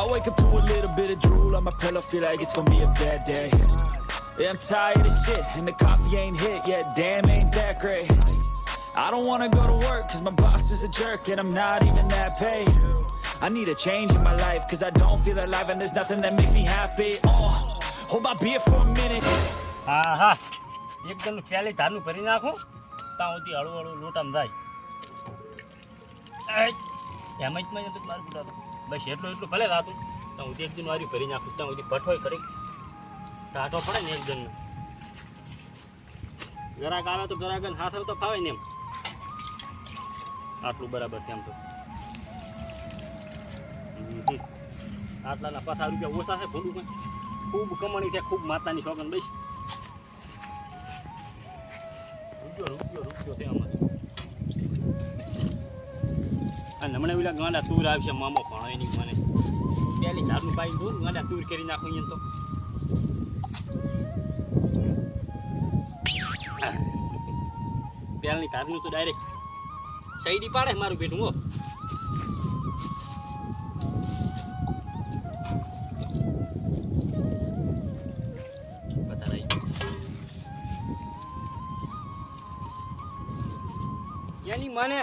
I wake up to a little bit of drool on my pillow, feel like it's gonna be a bad day. Yeah, I'm tired of shit, and the coffee ain't hit yet, damn, ain't that great. I don't wanna go to work, cause my boss is a jerk, and I'm not even that paid. I need a change in my life, cause I don't feel alive, and there's nothing that makes me happy. Oh, hold my beer for a minute. હા હા એકદમ પહેલી ધારનું ભરી નાખું ત્યાં સુધી હળવું હળવું લોટામાં જાય એય, એમ જ નહીં હતું મારું પૂરા બસ એટલું એટલું ભલે રાતું. તો હું એક દિન વારી ભરી નાખું. ત્યાં સુધી ભઠ્ઠોય કરી. ટાટો પડે ને એક જણને. જરાક આવે તો જરાક હાથર તો ફાવે ને એમ. આટલું બરાબર છે એમ તો. આટલાના પાછા રૂપિયા ઓછા છે ભૂલું કંઈ ખૂબ કમાણી છે, ખૂબ માતાની શોખન બસ. રૂપિયો રૂપિયો રૂપિયો છે આમાં. અને હમણાં પેલા ગાંડા તુર આવશે, મામો. પણ એની મને. પેલી ઝાડનું પાઈ દઉં ગાંડા તુર કરી નાખું એમ તો. પેલની ધારનું તો ડાયરેક્ટ સૈડી પાડે મારું પેટું, હો. એની મને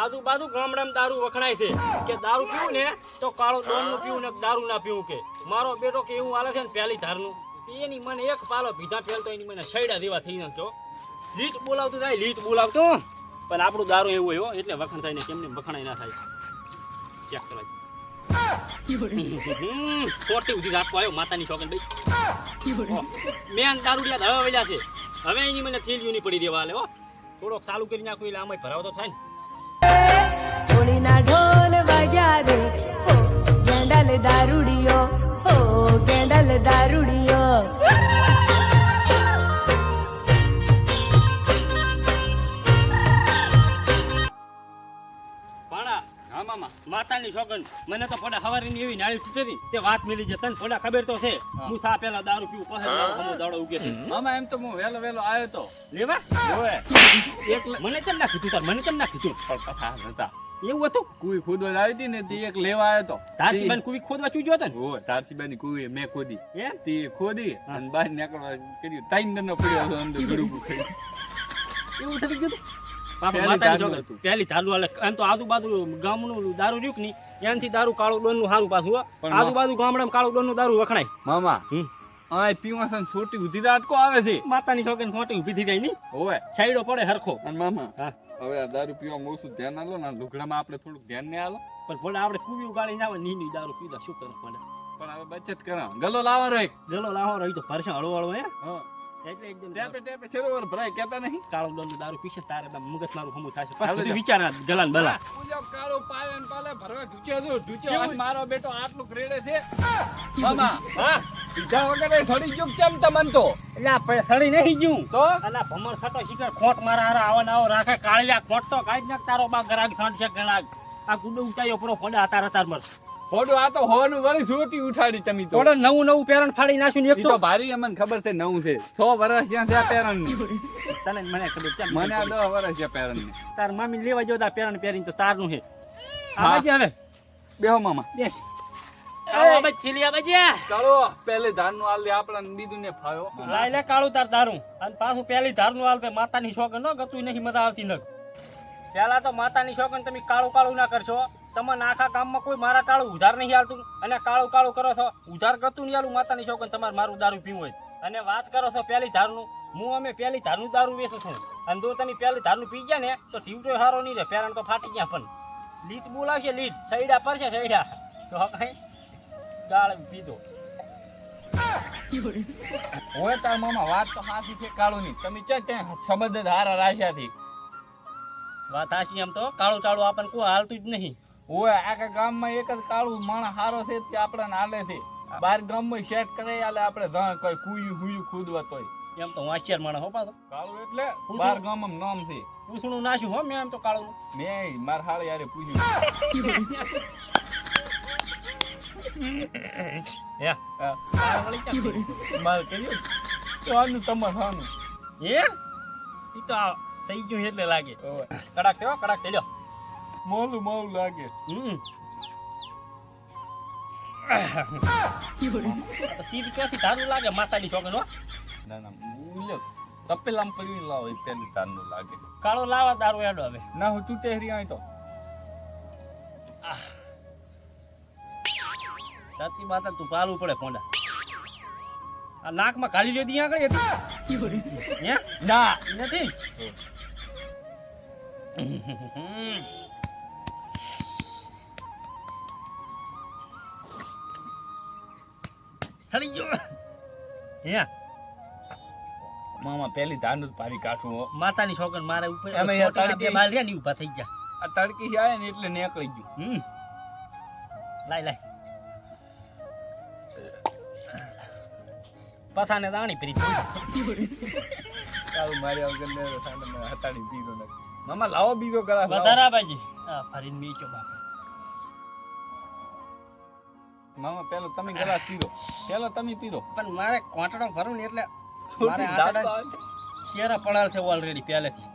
આજુબાજુ ગામડામાં દારૂ વખણાય છે. કે દારૂ પીવું ને તો કાળો દોડનું પીવું ને દારૂ ના પીવું કે. મારો બેટો કે એવું હાલે છે ને પહેલી ધારનું. તો એની મને એક પાલો પીધા પહેલતો એની મને સૈડા દેવા થઈ નાખતો લીટ બોલાવતું થાય લીટ બોલાવતો. પણ આપણું દારૂ એવું હોય હો, એટલે વખણ થાય ને કેમને વખણાય ના થાય. ચેક કરાય. ખોટી ઉધી આપવા આવ્યો માતાની છોકરી ભાઈ. મેન દારૂડિયા તો હવે વળ્યા છે. હવે એની મને થેલીઓ નહીં પડી દેવા હાલે હો. થોડોક ચાલુ કરી નાખું એટલે આમાં ભરાવતો થાય ને. હોળીના ઢોલ વાગ્યા રે. ગેંડલ દારૂડિયો. હો ગેંડલ દારૂડિયો. પાણા હા મામા માતાની સોગન મને તો પોડા હવારીની એવી નાળી તૂટેલી તે વાત મિલી છે તને પોડા ખબર તો છે. હું. સા પેલા દારૂ પીવું પછી દાડો ઉગે છે. મામા એમ તો હું વેલો વેલો આવ્યો તો. લેવા? મને કેમ ના કીધું તાર? મને કેમ ના કીધું? પથા હતા એવું હતું? કુઈ ખોદવા આવી હતી ને તે એક લેવા આવ્યો હતો તારસી બેન કુવી ખોદવા ચૂજ્યો હતો ને? ઓ તારસીબાની કુવી મેં ખોદી. એમ? તે ખોદી અને બહાર નીકળવા કર્યું. ટાઈમ દનો પડ્યો હતો અંદર ગળું એવું થઈ ગયું પેલી ધારનું હાલે એમ તો આજુબાજુ ગામનું દારૂ રહ્યું કે નહીં એનાથી દારૂ કાળું ડોનનું સારું પાછું આજુબાજુ ગામડામાં કાળું ડોનનું દારૂ વખણાય. મામા હમ. પીવાસન પીવા છોટી ઉધી દાટકો આવે છે? માતાની સોગન ખોટી ઊભી થઈ જાય નહીં. ઓવે છાયડો પડે હરખો. અને મામા હા. હવે આ દારૂ પીવામાં ઓછું ધ્યાન આલો ને લુગડામાં આપણે થોડુંક ધ્યાન ને આલો. પણ ભલે આપણે કુવી ઉગાડી ના ની ની દારૂ પીધા શું કરે પડે પણ હવે બચત કરા ગલો લાવો રે ગલો લાવો રહી તો ભરશે હળવો હળવો હે. હા. તારે મારું બેટો આટલું છે? મામા હા? પીધા વગર થોડી ચૂક કેમ તમન તો? એટલે નહીં જું તો? આ ભમર સટો શિખર ખોટ મારા હારા આવા રાખે કાળિયા ખોટ તો કાઢી નાખ તારો બા ગરાગ સાંઠ છે ગણાગ. આ ગુડો ઉચાયો પૂરો ફોડે અતાર અતાર મર હોડું આ તો હોવાનું વળી સોટી ઉઠાડી તમે તો. થોડે નવું નવું પેરણ ફાડી નાખ્યું એક તો. ભારી અમને ખબર છે નવું છે. 100 વર્ષ જ્યાં છે આ પેરણની તને મને ખબર છે મને આ 10 વર્ષ છે. પેરણની તાર મામી લેવા જો તા પેરણ પહેરીને તો તારનું છે. હા. આ બાજુ હવે બેહો મામા. બેસ. આવો આ બાજુ છીલી આ ચાલો પેલે ધાનનું આલ આપણા બીજું ને ફાયો લાય લે કાળું તાર દારૂ અને પાછું પેલી ધારનું હાલ તે માતાની શોખન ન ગતું નહીં મજા આવતી ન પેલા તો માતાની શોખન તમે કાળું કાળું ના કરશો. તમને આખા ગામમાં કોઈ મારા કાળું ઉધાર નહીં હાલતું અને કાળું કાળું કરો છો ઉધાર કરતું નહીં હાલું માતાની શોખન તમારે મારું દારૂ પીવું હોય. અને વાત કરો છો પહેલી ધારનું હું અમે પહેલી ધારનું દારૂ વેચું છું. અને જો તમે પહેલી ધારનું પી ગયા ને તો ટીવટો સારો નહીં રહે પેરણ તો ફાટી ગયા પણ. લીટ બોલાવશે લીટ સૈડા પર છે સૈડા. તો કઈ ગાળ પીધો. હોય તાર મામા વાત તો સાચી છે કાળું ની તમે ચા ત્યાં સંબંધ હારા રાખ્યા થી વાત હાસી એમ તો કાળું ચાળું આપણને કોઈ હાલતું જ નહીં. હોય આખા ગામમાં એક જ કાળું માણસ હારો છે તે આપણને હાલે છે. બાર ગામમાં સેટ કરે આલે આપણે જાણ કોઈ કુયું હુયું ખુદવા તોય. એમ તો વાંચ્યા માણસ હો પાછો. કાળું એટલે બાર ગામમાં નામ છે. પૂછણું નાશું હો મેં એમ તો કાળું મેં માર હાળ યારે પૂછ્યું. ક્યાં? માર કહ્યું તો આનું તમાર હાનું. ઈ તો થઈ ગયું એટલે લાગે. કડાક થયો કડાક થયો મોલું મોલું લાગે. હમ. તીર ક્યાંથી ધારું લાગે? માતાની છોકરો ના ના લ્યો તપેલામાં પડી લાવો એ પેલી તારનું લાગે. કાળો લાવા દારૂ એડો હવે. ના હું તું તેહરી આય તો. સાચી માતા તું પાલવું પડે પોંડા આ નાકમાં કાઢી દી આગળ હતી હે? ના. નથી? ઠરી ગયો હે? મામા પેલી ધાન જ કાઢું કાઠું માતાની છોકન મારે ઉપર અમે યાર માલ રહ્યા ને ઊભા થઈ ગયા. આ તડકી આવે ને એટલે નીકળી ગયું. હમ. લાય લાય. પસાને દાણી પરી તારું મારી વગર ને હતાડી પીધો નથી મામા લાવો બીજો કરા. વધારા બાજી. આ ફરીને મીચો બાપ. મામા પેલો તમે ગ્લાસ પીરો. પેલો તમે પીરો. પણ મારે કોટડો ભરું ને એટલે મારે છે. શેરા પડાલ છે ઓલરેડી પહેલેથી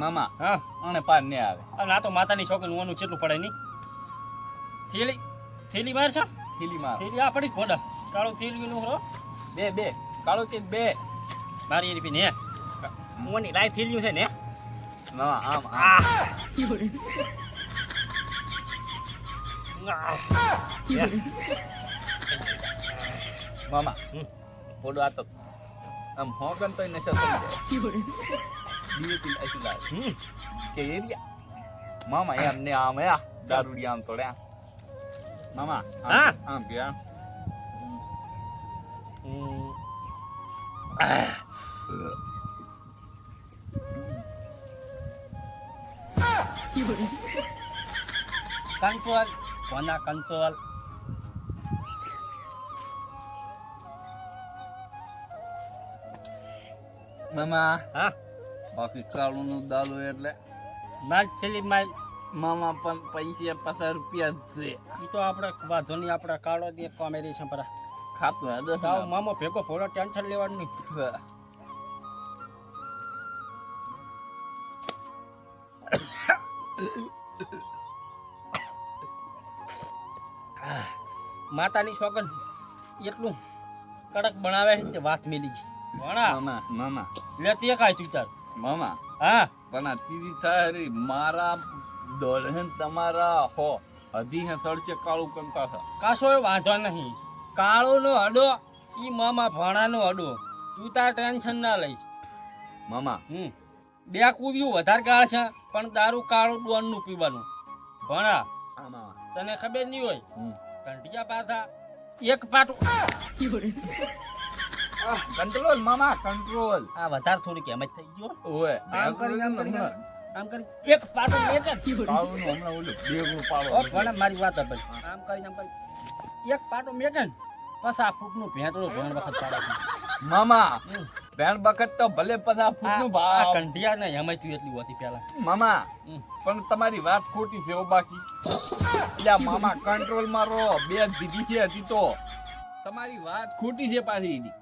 મામા હા. અને પાર ને આવે. અને આ તો માતાની છોકરી ઓનું કેટલું પડે નહીં. થેલી થેલી માર છો? થેલી માર. થેલી આ પડી ખોડા. કાળું થેલી નું હરો બે બે. કાળો કે બે? મારી એની ને. મોની લાઈ થેલીયું છે ને. મામા આમ આ મામા હમ. પોડો આ તો આમ હોગન તો નશા થઈ જાય બીએપી આઈસી લાવે હમ. કે એરિયા મામા એમ ને આમ એ દારૂડી આમ તોડ્યા મામા આમ- હા. આમ પીયા હમ. કોના કંટ્રોલ મામા હા? બાકી કાળું નું દાલો એટલે માર થેલી માર. મામા પણ પૈસા પચાસ રૂપિયા છે. એ તો આપણે વાંધો નહીં આપણે કાળો દે કોમેરી છે પર ખાતું હે મામો ભેગો ભોળો ટેન્શન લેવાનું નહીં. માતાની છોકન એટલું કડક બનાવે છે તે વાત મેલી છે. ભણા મામા મામા. લે તે કાય તું તાર. મામા. હા. પણ આ તીરી તારી મારા દોલહન તમારા હો. હજી હે સડકે કાળું કંકા છે કાશો એ વાંધો નહીં. કાળોનો અડો ઈ મામા ભણાનો અડો તું તાર ટેન્શન ના લઈશ. મામા. હમ. બે કુવ્યું વધારે કાળ છે પણ દારૂ કાળું ડોનનું પીવાનું. ભણા આ મામા. તને ખબર નહીં હોય? ઘંટિયા પાછા. એક પાટું. કંટ્રોલ મામા કંટ્રોલ આ વધારે થોડી કેમ જ થઈ ગયો ઓય આમ કરી આમ કરી આમ કરી. એક પાટો એક જ કાળું નું હમણાં ઓલું બેગડું પાડો. ઓ ભણા મારી વાત આપે આમ કરી આમ કરી. એક પાટું મેગન પછી આ ફૂટનું ભેંતળું ભેણ વખત પાડે. મામા ભેણ બેન બકત તો ભલે પધા ફૂટનું આ આ ભાવ કંઢિયા ને અમે તું એટલી હોતી પેલા મામા પણ તમારી વાત ખોટી છે ઓ બાકી. એટલે મામા કંટ્રોલ મારો બે દીધી છે હતી તો. તમારી વાત ખોટી છે પાછી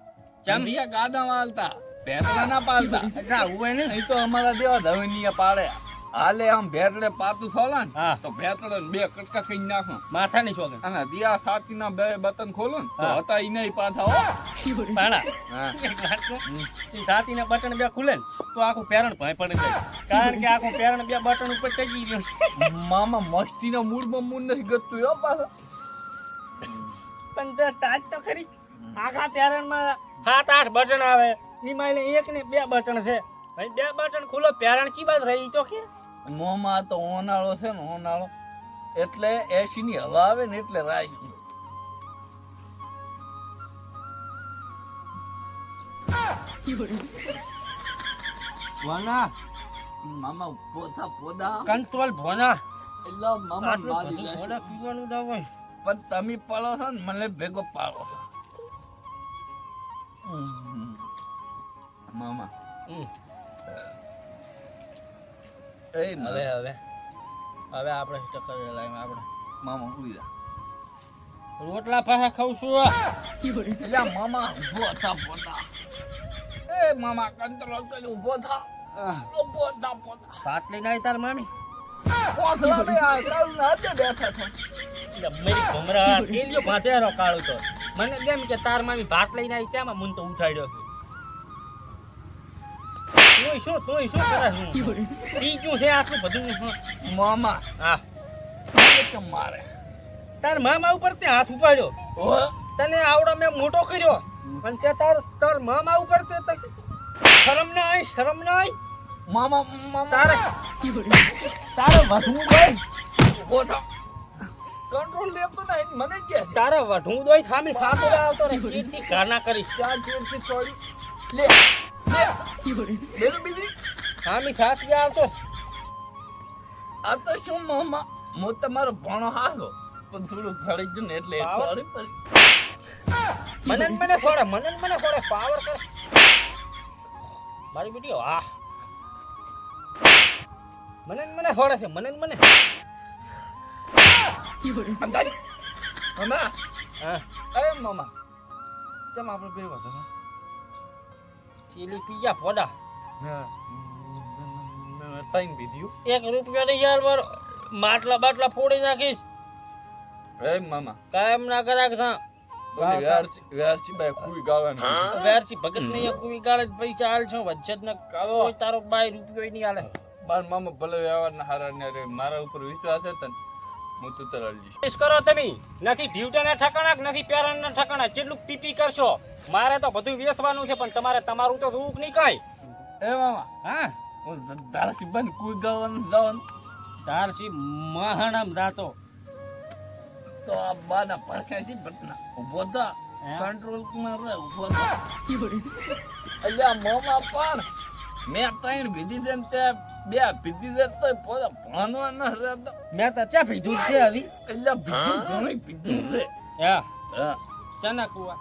ચાંદિયા ગાદા વાલતા ભેંસડા ના પાલતા. અચ્છા હું ને? તો અમારા દેવા ધવનીયા પાડે. હાલે આમ ભેરડે પાતું સોલા ને તો ભેતડે બે કટકા કઈ નાખો. માથાની છોકરી અને દિયા સાતી ના બે બતન ખોલો ને તો હતા ઈ નહીં પાછા હો. પાણા? ઈ છાતીના બટન બે ખુલે ને તો આખું પેરણ ભાઈ પડે જાય. કારણ કે આખું પેરણ બે બટન ઉપર ટકી ગયું. મામા મસ્તી ના મૂડમાં મૂડ નથી ગતું હો પાછા. પણ તે તાજ તો ખરી. આખા પેરણમાં સાત આઠ બટન આવે. ની નિમાઈને એક ને બે બટન છે. ભાઈ બે બટન ખુલ્લો પેરણ ચી બાદ રહી? તો કે મોમાં તો ઓનાળો છે ને ઓનાળો એટલે એસી ની હવા આવે ને એટલે રાજ ભોના મામા પોતા પોદા. કંટ્રોલ ભોના. એટલે મામા મારી લેશે. પીવાનું ના પણ તમે પાળો છો ને મને ભેગો પાળો છો. મામા. એ હવે હવે. હવે આપણે ટક્કર લાવીને આપણે. મામા ઉઈ જા રોટલા પાછા ખાઉં છું એટલે મામા ઊભો થા પોતા. એ મામા કંટ્રોલ કરી ઊભો થા. ઊભો થા પોતા. ભાત લઈને આવી તાર મામી. કોથળા બે આ બેઠા એટલે મારી ભમરા. ભાતેરો કાળો તો. મને કેમ કે તાર મામી ભાત લઈને આવી ત્યાંમાં મને તો ઉઠાડ્યો છે. તોય શું તોય શું કરે ક્યું છે આટલું બધું? મામા હા. મારે. તાર મામા ઉપર તે હાથ ઉપાડ્યો. તને આવડો મેં મોટો કર્યો. અને તે તાર તાર મામા ઉપર તે શરમ ના આવી શરમ ના આવી મામા મામા. તારે તારે વધવું ભાઈ ઊભો કંટ્રોલ લેતો નહીં મને કે તારે વધવું દોય થામી સાતો આવતો ને કીર્તિ ગાના કરી ચાર કીર્તિ છોડી લે લે. બેલું બીજી થામી સાતી આવતો આ તો શું મામા હું તમારો ભણો હાલો પણ થોડું થડી ગયું ને એટલે? સોરી પડી. મને મને છોડે મને મને છોડે પાવર કરે. મારી બેટી વાહ મને મને છોડે છે મને મને. મામા હા. અરે મામા ચમ આપણે બે વાત હતા પી પીજા ફોડા ટાઈમ બીધ્યું એક રૂપિયા નહીં યાર મારો માટલા બાટલા ફોડી નાખીશ. એ મામા. કાયમ ના કરાક થા વ્યારસી વ્યારસી બાય કુઈ ગાવાની. ભગત નહીં કોઈ ગાળે જ પૈસા હાલ છો? વચ્ચે જ ન કોઈ તારો બાય રૂપિયો નહીં હાલે બાર મામા ભલે વ્યવહારના હારા ને રે મારા ઉપર વિશ્વાસ છે તને હું તું તરાલ કરો તમે. નથી ડ્યુટીના ઠકાણા કે નથી પેરણના ઠકાણા? જેટલું પીપી કરશો મારે તો બધું વેચવાનું છે પણ તમારે તમારું તો રૂક નહીં કાંઈ. એ મામા હા? હું તારા બંધ કુઈ ગાવાનું જવાનું. તારસી મહાણમ દાતો તો આ બાના પરસાસી બટના. ઊભો તો? કંટ્રોલમાં રહે ઊભો તો અલ્યા મામા પણ. મેં ત્રણ ભીધી જેમ તે બે ભીધી દે તો પોતા ભણવા ન રહેતો. મેં તો ચા પીધું છે આવી અલ્યા ભીધું ઘણું ભીધું છે. હા? હા? ચના કુવા.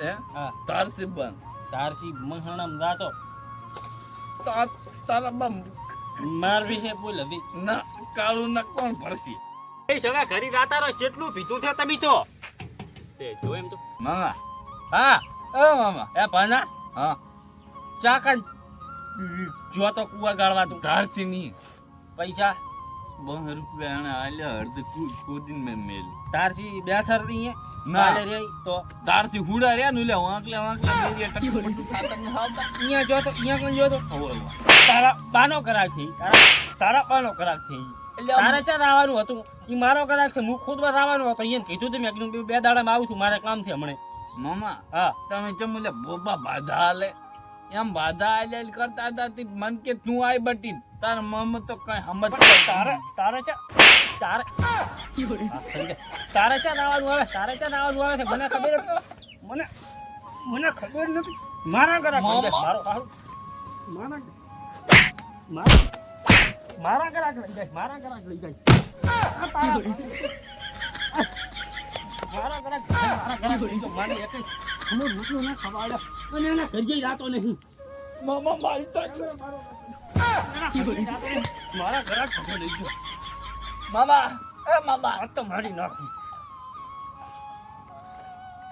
હે? હા. તારસી બન તારસી મહાણમ દાતો તાર તારા બમ મારવી વિશે બોલ હતી ના કાળું ના કોણ ભરસી એ સગા ઘરી રાતા રહો જેટલું પીધું છે તમે તો. તે જો એમ તો. મામા. હા. એ મામા. એ પાના હા. ચાકન જો તો કુવા ગાળવા તું. તારસી નહીં પૈસા? બહ રૂપિયા એને આલ્યા અડધ કુદ કુદીન મેં મેલ. તારસી બેસર નહીં હે? ના. રે તો? તારસી હુડા રહ્યા નુલે લે વાંકલે વાંકલે મેરી ટકી પટુ ખાતર ને હાવતા અહીંયા જો તો અહીંયા કોણ જો તો? તારા બાનો કરાક છે તારા તારા બાનો કરાક છે તારે ચાર આવવાનું હતું? ઈ મારો કરાક છે હું ખુદ બસ આવવાનું હતો. અહીંયા કીધું તું મેં કીધું બે દાડામાં આવું છું મારે કામ છે હમણે. મામા હા. તમે જમ ઓલે બોબા બાધા આલે એમ બાધા આલેલ કરતા હતા તે મન કે તું આય બટી. તાર મમ તો કઈ સમજ તારે તારે ચા તારે. તારે ચા નાવાનું આવે તારે ચા નાવાનું આવે છે. મને ખબર મને મને ખબર નથી. મારા ઘરે મારો મારા મારા મારા ઘરે લઈ જાય. મારા ઘરે લઈ જાય. મારા કરાક મારા ના ખવાડ્યો અને એના ઘરજે રાતો નહીં મામા મારી. મારા કરાક ખબર લઈ જાઓ. મામા એ મામા હાથ તો મારી નાખું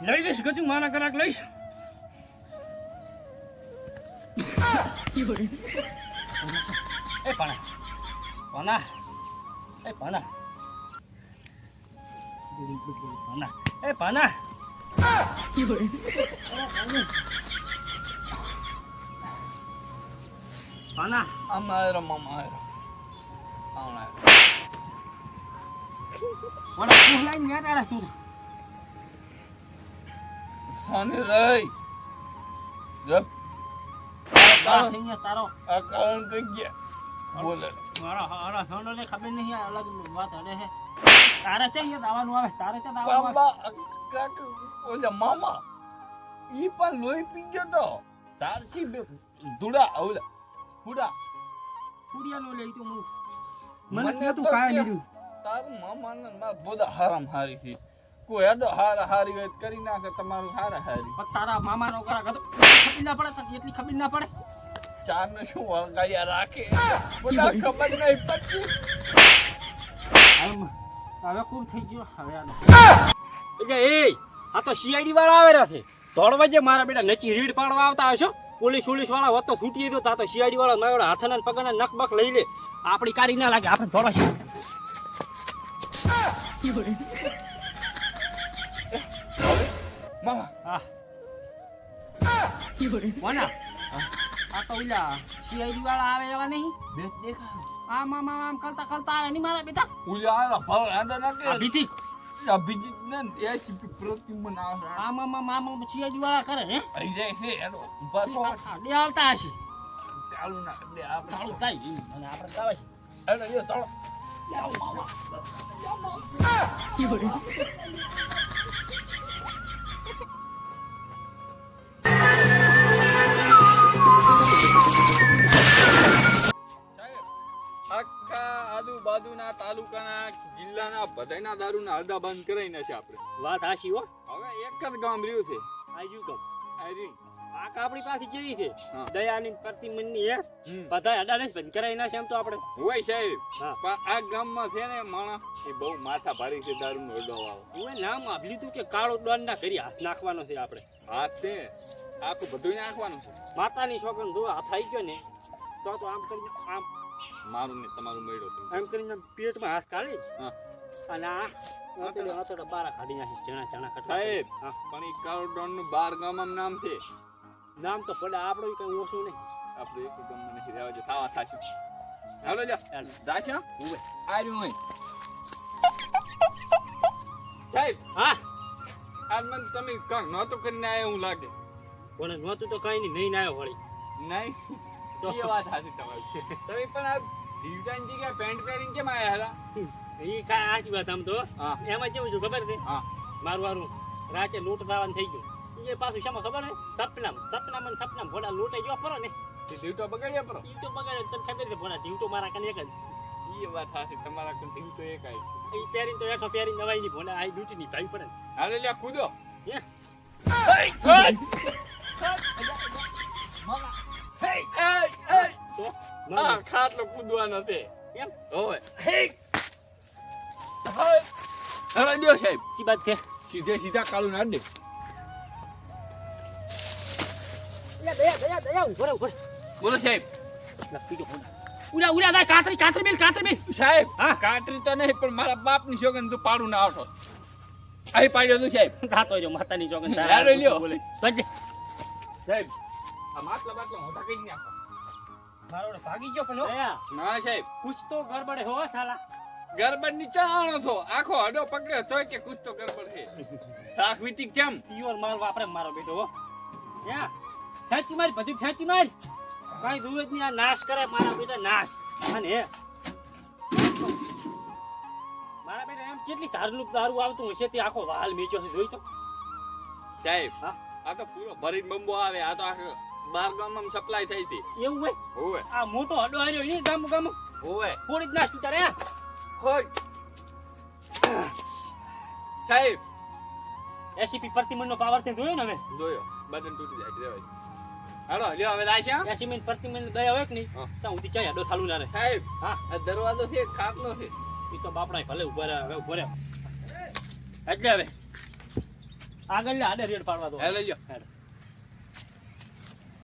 લઈ લઈશ ગજુ મારા કરાક લઈશ એ પાણા પાણા એ પાણા પાણા એ પાણા પાણા આમ આયરો મામા આયરો આમ આયરો મને તું લઈને નેટ આડસ તું સોની રહી જપ તારો થઈ ગયા તારો બોલે મારા હારા સોનો ને ખબર નહીં અલગ વાત હડે છે તારે છે અહીંયા દાવાનું આવે? તારે છે દાવાનું આવે? ઓલા મામા ઈ પણ લોહી પી ગયો તો. તારથી ધુડા ઓલા હુડા કુડિયાનો લઈ તો હું. મને કે તું કાય લીધું? તારું મામા ને માર બોધા હારામ હારી છે. કોઈ હેડો હારા હારી હોય કરી નાખે તમારું હારા હારી. પણ તારા મામાનો કરા હતો. ખબર ના પડે એટલી ખબર ના પડે? ચાર ને શું વળગાયા રાખે? બધા ખબર નહીં પડતી. હવે ખૂબ થઈ ગયો? હવે એટલે એ આ તો સીઆઈડી વાળા આવેલા છે. દોડવા જે મારા બેટા નચી રીડ પાડવા આવતા હશો પોલીસ પોલીસવાળા હોત તો છૂટી ગયો તા તો સીઆઈડી વાળા મારા હાથના ને પગના નખ બખ લઈ લે. આપણી કારી ના લાગે આપણે દોડવા છે મામા હા. કોના? આ તો ઓલા સીઆઈડી વાળા આવે એવા નહીં? દેખા આમ આમ આમ કરતા કરતા આવે નહીં મારા બેટા? ઉલ્યા આલા ભલ આંદા ના કે ભીતી અભિજીત ને એસીપી પ્રતિમન આવે આમ આમ આમ આમ સીઆઈડી વાળા કરે હે? આઈ જાય છે એનો બસો બે આવતા હશે. ચાલુ ના આપણે ચાલુ થાય. અને આપણે ગાવે છે. એટલે એ ચાલો. સાહેબ, આજુબાજુના તાલુકાના જિલ્લાના બધાયના દારૂના અડધા બંધ કરાઈ નાખે આપણે. વાત હાશી હો. હવે એક જ ગામ રહ્યું છે. આજુ કમ આ રહ્યું. આ આપણી પાસે કેવી છે. દયાની પ્રતિમનની હે. બધા અડાને જ બંધ કરાવી નાખે એમ તો આપણે. હોય સાહેબ. પણ આ ગામમાં છે ને માણસ એ બહુ માથા ભારી છે દારૂનો અડો આવો હું નામ આપી લીધું કે કાળો દોડ ના કરી હાથ નાખવાનો છે આપણે. હાથ છે. આખું બધું નાખવાનું છે. માતાની છોકન જો હાથ આવી ગયો ને તો તો આમ કરીને આમ. મારું ને તમારું મેળો આમ કરીને પેટમાં હાથ કાઢી? હા. અને આ. પણ નામ છે. નામ તો પડે આપણું કઈ ઓછું નહીં. આપણે એક નથી રહેવા જો સાવા થાશે. હાલો જા. દાશા હોય. સાહેબ હા. આજ મને તમે કાંક નહોતું કરીને આવ્યા હું લાગે. કોને નહોતું તો કઈ નહીં નહીં ના આવ્યો વળી. નહીં? એ વાત સાચી તમારી તમે પણ આ દીવડાની જગ્યાએ પેન્ટ પહેરીને કેમ આયા હરા એ કાંઈ આજી વાત આમ તો હા એમાં કેવું છું ખબર છે હા મારું વારું રાતે લૂંટ થવાનું થઈ ગયું એ પાછું શામાં ખબર ને સપનામ સપનામ અને સપનામ ભોળા લૂંટે ગયો પરો ને દીવટો બગાડ્યા પરો તો બગાડે તને ખબર છે ભોળા જીવ મારા કને એક જ એ વાત સાચી તમારા કને દીવટો એક આવી ઈ પહેરીને તો એઠો પહેરીને નવાઈ ની ભોળા આ ડ્યુટી ની ભાઈ પડે. હાલે લ્યા કૂદો હે? Hey, hey, hey. તો આ ખાટલો કૂદવાનો છે. એમ ઓય હવે દ્યો સાહેબ ચી બાત છે. સીધે સીધા કાળું ના દે. બોલો સાહેબ. દો ઉડા ઉડા દા કાતરી કાતરી મિલ કાતરી મિલ સાહેબ હા. કાતરી તો નહીં પણ મારા બાપની સોગન તું પાડું ના આવતો. અહીં પાડ્યો તું સાહેબ. ગાતો રહ્યો માતાની ચોકન યાર, લ્યો. સાહેબ. માટલા બાટલા મોટા કઈ નાખો મારો ભાગી ગયો પણ ના સાહેબ. કુછ તો ગરબડે હો સાલા. ગરબડની ચાણો છો? આખો હડો પકડ્યો તોય કે કુછ તો ગરબડ છે. શાક વીતી કેમ? પ્યોર મારો વાપરે મારો બેટો હો. યા ફેંચી મારી પછી ફેંચી મારી. કાંઈ જોવે જ નહીં આ નાશ કરે મારા બેટા નાશ. અને હે મારા બેટા એમ કેટલી ધારલું દારૂ આવતું હશે તે આખો વાલ મેચ્યો છે જોઈ તો. સાહેબ હા? આ તો પૂરો ભરીને બંબો આવે આ તો આખો બાર ગામમાં સપ્લાય થઈ હતી. એવું હોય? હોવે. આ મોટો હડો હાર્યો એ ગામ ગામ. હોવે. ફોડી જ નાશ તું તારે હે? હોય. સાહેબ. એસીપી પ્રતિમંડ નો પાવર તે જોયો ને હવે? જોયો. બટન તૂટી જાય રેવાય. હાલો લ્યો હવે લાય છે પરથી મિનિટ દયા હોય કે નહીં? તો હું ચાય હડો થાલું ના રહે સાહેબ હા. આ દરવાજો છે ખાટલો છે. એ તો બાપડા ભલે ઊભા રહે હવે ઊભો રહે. એટલે હવે આગળ આડે રેડ પાડવા દો. હવે લઈ લ્યો. હેડ.